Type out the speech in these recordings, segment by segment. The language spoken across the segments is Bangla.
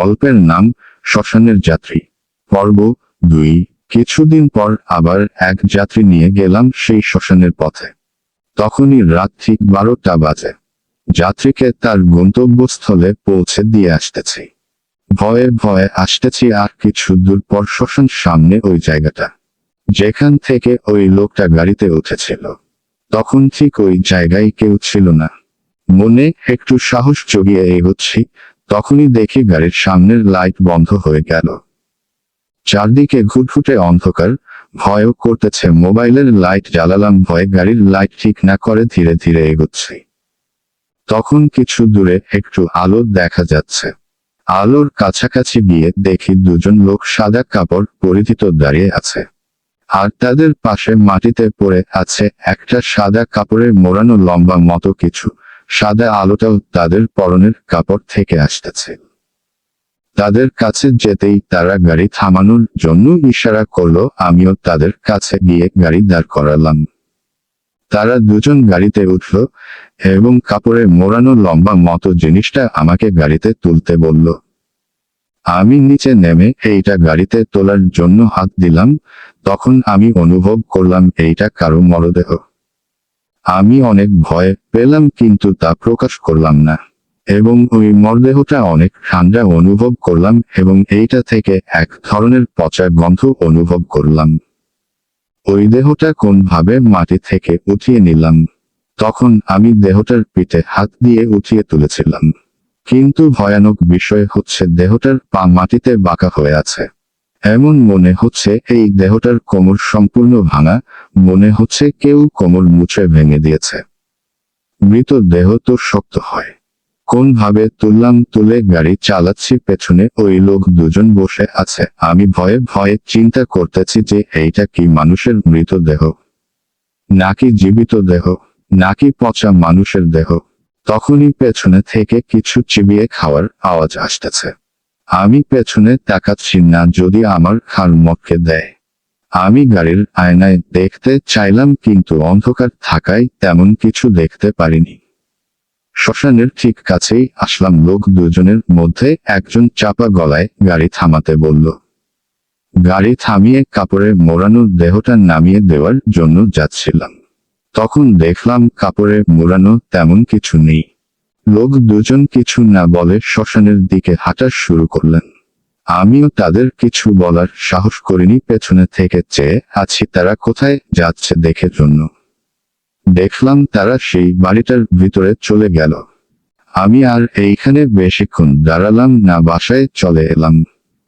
গল্পের নাম শ্মশানের যাত্রী। পর্ব দুই, কিছুদিন পর আবার এক যাত্রী নিয়ে গেলাম সেই শ্মশানের পথে। তখনই রাত ঠিক বারোটা বাজে। যাত্রীকে তার গন্তব্যস্থলে পৌঁছে দিয়ে আসতেছি। ভয়ে ভয়ে আসতেছি আর কিছু দূর পর শ্মশান সামনে ওই জায়গাটা। যেখান থেকে ওই লোকটা গাড়িতে উঠেছিল। তখন ঠিক ওই জায়গায় কেউ ছিল না। মনে একটু সাহস জগিয়ে এগোচ্ছি তখনই দেখি গাড়ির সামনের লাইট বন্ধ হয়ে গেল। চারদিকে ঘুটঘুটে অন্ধকার, ভয়ও করতেছে মোবাইলের লাইট জ্বালালাম ভয়ে গাড়ির লাইট ঠিক না করে ধীরে ধীরে এগোচ্ছি। তখন কিছু দূরে একটু আলো দেখা যাচ্ছে। আলোর কাছাকাছি গিয়ে দেখি দুজন লোক সাদা কাপড় পরিধিত দাঁড়িয়ে আছে। আর তাদের পাশে মাটিতে পড়ে আছে একটা সাদা কাপড়ের মোড়ানো লম্বা মতো কিছু। সাদা আলোটাও তাদের পরনের কাপড় থেকে আসতেছে। তাদের কাছে যেতেই তারা গাড়ি থামানোর জন্য ইশারা করল, আমিও তাদের কাছে গিয়ে গাড়ি দাঁড় করালাম। তারা দুজন গাড়িতে উঠল এবং কাপড়ে মোড়ানো লম্বা মতো জিনিসটা আমাকে গাড়িতে তুলতে বলল, আমি নিচে নেমে এইটা গাড়িতে তোলার জন্য হাত দিলাম, তখন আমি অনুভব করলাম এইটা কারও মরদেহ। আমি অনেক ভয় পেলাম কিন্তু তা প্রকাশ করলাম না। এবং ওই মরদেহটা অনেক ঠান্ডা অনুভব করলাম এবং এইটা থেকে এক ধরনের পচা গন্ধ অনুভব করলাম। ওই দেহটা কোনভাবে মাটি থেকে উঠিয়ে নিলাম। তখন আমি দেহটার পিঠে হাত দিয়ে উঠিয়ে তুলেছিলাম। কিন্তু ভয়ানক বিষয় হচ্ছে দেহটার পা মাটিতে বাঁকা হয়ে আছে। এমন মনে হচ্ছে, এই দেহটার কোমর সম্পূর্ণ ভাঙা, মনে হচ্ছে কেউ কোমর মুছে ভেঙে দিয়েছে। মৃত দেহ তো শক্ত হয়। কোনভাবে তুললাম তুলে গাড়ি চালাচ্ছি পেছনে, ওই লোক দুজন বসে আছে, আমি ভয়ে ভয়ে চিন্তা করতেছি যে এইটা কি মানুষের মৃত দেহ? নাকি জীবিত দেহ? নাকি পচা মানুষের দেহ? তখনই পেছনে থেকে কিছু চিবিয়ে খাওয়ার আওয়াজ আসতেছে। আমি পেছনে তাকাচ্ছি না যদি আমার মক্কে দেয়। আমি গাড়ির আয়নায় দেখতে চাইলাম কিন্তু অন্ধকার থাকায় তেমন কিছু দেখতে পারিনি। শ্মশানের ঠিক কাছেই আসলাম লোক দুজনের মধ্যে একজন চাপা গলায় গাড়ি থামাতে বলল, গাড়ি থামিয়ে কাপড়ে মোড়ানো দেহটা নামিয়ে দেওয়ার জন্য যাচ্ছিলাম। তখন দেখলাম কাপড়ে মোড়ানো তেমন কিছু নেই। লোক দুজন কিছু না বলে শ্মশানের দিকে হাঁটা শুরু করলেন। আমিও তাদের কিছু বলার সাহস করিনি পেছনে থেকে চেয়ে আছি তারা কোথায় যাচ্ছে দেখে জন্য। দেখলাম তারা সেই বাড়িটার ভিতরে চলে গেল। আমি আর এইখানে বেশিক্ষণ দাঁড়ালাম না, বাসায় চলে এলাম।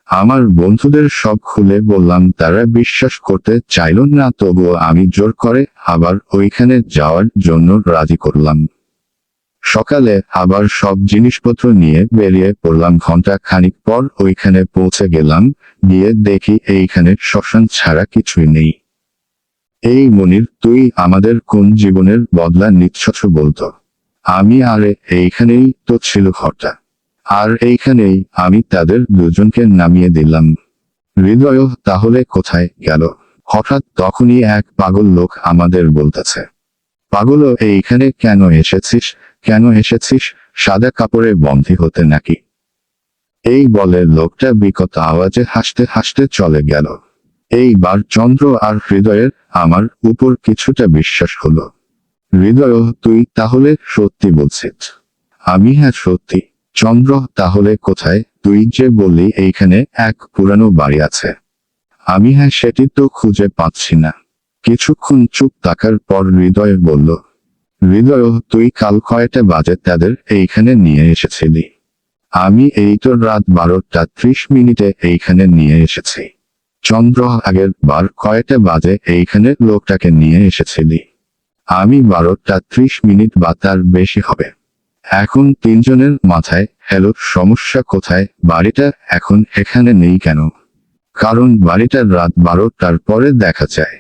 আমার বন্ধুদের সব খুলে বললাম, তারা বিশ্বাস করতে চাইল না, তবুও আমি জোর করে আবার ওইখানে যাওয়ার জন্য রাজি করলাম। সকালে আবার সব জিনিসপত্র নিয়ে বেরিয়ে পড়লাম ঘণ্টা খানিক পর ওইখানে পৌঁছে গেলাম, গিয়ে দেখি এইখানে শ্মশান ছাড়া কিছুই নেই। এই মনির, তুই আমাদের কোন জীবনের বদলা নিচ্ছছ বলতো? আমি আরে এইখানেই তো ছিল ঘরটা। আর এইখানেই আমি তাদের দুজনকে নামিয়ে দিলাম। হৃদয়, তাহলে কোথায় গেল? হঠাৎ তখনই এক পাগল লোক আমাদের বলতেছে, পাগল, এইখানে কেন এসেছিস? কেন এসেছিস? সাদা কাপড়ে বন্ধি হতে নাকি? এই বলে লোকটা বিকট আওয়াজে হাসতে হাসতে চলে গেল। এইবার চন্দ্র আর হৃদয়ের আমার উপর কিছুটা বিশ্বাস হলো। হৃদয়, তুই তাহলে সত্যি বলছিস? আমি হ্যাঁ সত্যি। চন্দ্র, তাহলে কোথায়? তুই যে বললি এইখানে এক পুরানো বাড়ি আছে। আমি হ্যাঁ সেটি তো খুঁজে পাচ্ছি না। কিছুক্ষণ চুপ থাকার পর হৃদয় বলল হৃদয়, তুই কাল কয়টা বাজে তাদের এইখানে নিয়ে এসেছিলি? আমি এই তো রাত বারোটা ত্রিশ মিনিটে এইখানে নিয়ে এসেছি। চন্দ্র আগের বার কয়টা বাজে এইখানে লোকটাকে নিয়ে এসেছিলি? আমি বারোটা ত্রিশ মিনিট বা তার বেশি হবে। এখন তিনজনের মাথায়, হ্যালো, সমস্যা কোথায়? বাড়িটা এখন এখানে নেই কেন? কারণ বাড়িটা রাত বারোটার পরে দেখা যায়।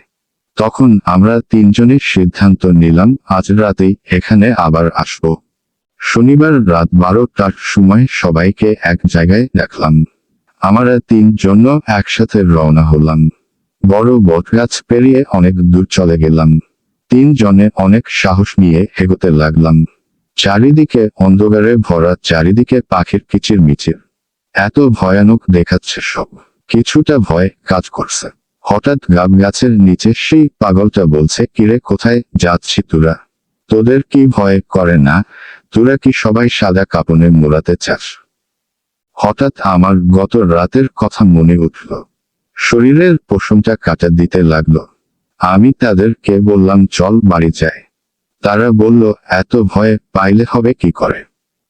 তখন আমরা তিনজনের সিদ্ধান্ত নিলাম, আজ রাতেই এখানে আবার আসব। শনিবার রাত বারোটার সময় সবাইকে এক জায়গায় দেখলাম। আমরা তিনজন একসাথে রওনা হলাম। বড় বটগাছ পেরিয়ে অনেক দূর চলে গেলাম। তিনজনে অনেক সাহস নিয়ে এগোতে লাগলাম। চারিদিকে অন্ধকারে ভরা চারিদিকে পাখির কিচির মিচির এত ভয়ানক দেখাচ্ছে সব। কিছুটা ভয় কাজ করছে। হঠাৎ গাব গাছের নিচে সেই পাগলটা বলছে, কিরে, কোথায় যাচ্ছি তোরা? তোদের কি ভয় করে না? তোরা কি সবাই সাদা কাপনে মোড়াতে চাস? হঠাৎ আমার গত রাতের কথা মনে উঠল। শরীরের পশমটা কাটা দিতে লাগল। আমি তাদেরকে বললাম, চল বাড়ি যাই। তারা বলল, এত ভয়ে পাইলে হবে কি করে?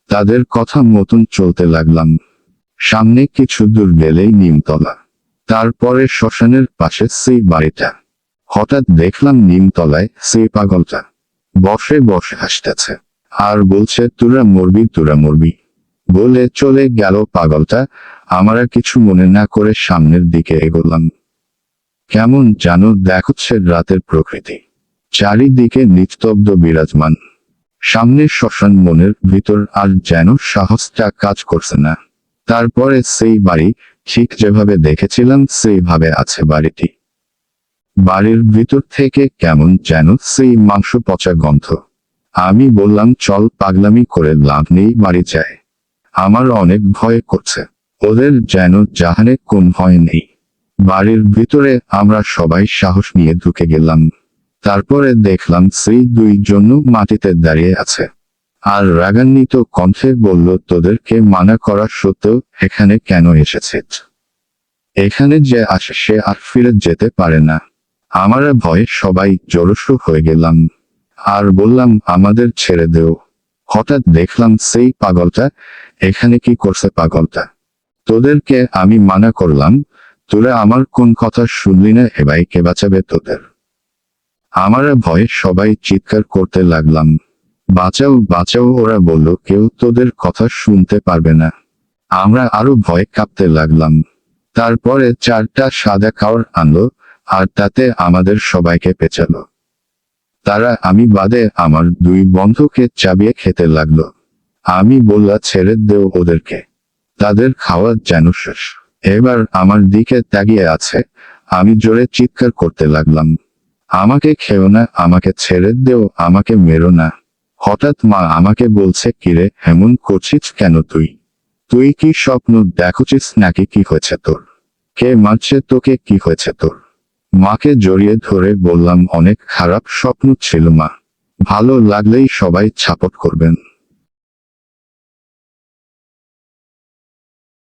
তাদের কথা মতন চলতে লাগলাম। সামনে কিছু দূর গেলেই নিমতলা। তারপরে শ্মশানের পাশে সেই বাড়িটা। হঠাৎ দেখলাম নিমতলায় সেই পাগলটা। বসে বসে হাসতেছে। আর বলছে, তোরা মরবি তোরা মরবি। বলে চলে গেল পাগলটা। আমরা কিছু মনে না করে সামনের দিকে এগোলাম। কেমন জানো দেখাচ্ছে রাতের প্রকৃতি। চারিদিকে নিস্তব্ধ বিরাজমান। সামনে শ্মশান মনের ভিতর আর যেন সাহসটা কাজ করছে না। তারপরে সেই বাড়ি ঠিক যেভাবে দেখেছিলাম, সেইভাবে আছে বাড়িটি। বাড়ির ভিতর থেকে কেমন যেন সেই মাংস পচা গন্ধ। আমি বললাম, চল পাগলামি করে লাভ নেই, বাড়ি যায় আমার অনেক ভয় করছে। ওদের যেন জাহানে কোন ভয় নেই। বাড়ির ভিতরে আমরা সবাই সাহস নিয়ে ঢুকে গেলাম। তারপরে দেখলাম সেই দুই জন মাটিতে দাঁড়িয়ে আছে। আর রাগান্বিত কণ্ঠে বলল, তোদেরকে মানা করা সত্ত্বেও এখানে কেন এসেছে? এখানে যে আসে সে আর ফিরে যেতে পারে না। আমরা ভয়ে সবাই জড়সু হয়ে গেলাম। আর বললাম, আমাদের ছেড়ে দেও। হঠাৎ দেখলাম সেই পাগলটা, এখানে কি করছে পাগলটা? তোদেরকে আমি মানা করলাম। তোরা আমার কোন কথা শুনলি না, এবার কে বাঁচাবে তোদের? আমরা ভয়ে সবাই চিৎকার করতে লাগলাম। বাঁচাও বাঁচাও, ওরা বলল, কেউ তোদের কথা শুনতে পারবে না। আমরা আরও ভয় কাঁপতে লাগলাম। তারপরে চারটা সাদা কাওয়ার আনলো, আর তাতে আমাদের সবাইকে পেঁচালো। তারা, আমি বাদে আমার দুই বন্ধুকে চাবিয়ে খেতে লাগল। আমি বললা ছেড়ে দেও ওদেরকে। তাদের খাওয়া যেন শেষ। এবার আমার দিকে তাকিয়ে আছে, আমি জোরে চিৎকার করতে লাগলাম। আমাকে খেও না, আমাকে ছেড়ে দেও, আমাকে মেরো না। হঠাৎ মা আমাকে বলছে কিরে এমন করছিস কেন তুই? তুই কি স্বপ্ন দেখছিস নাকি কি হয়েছে তোর? কে মারছে তোকে কি হয়েছে তোর? মাকে জড়িয়ে ধরে বললাম, অনেক খারাপ স্বপ্ন ছিল মা। ভালো লাগলেই সবাই ছাপট করবেন।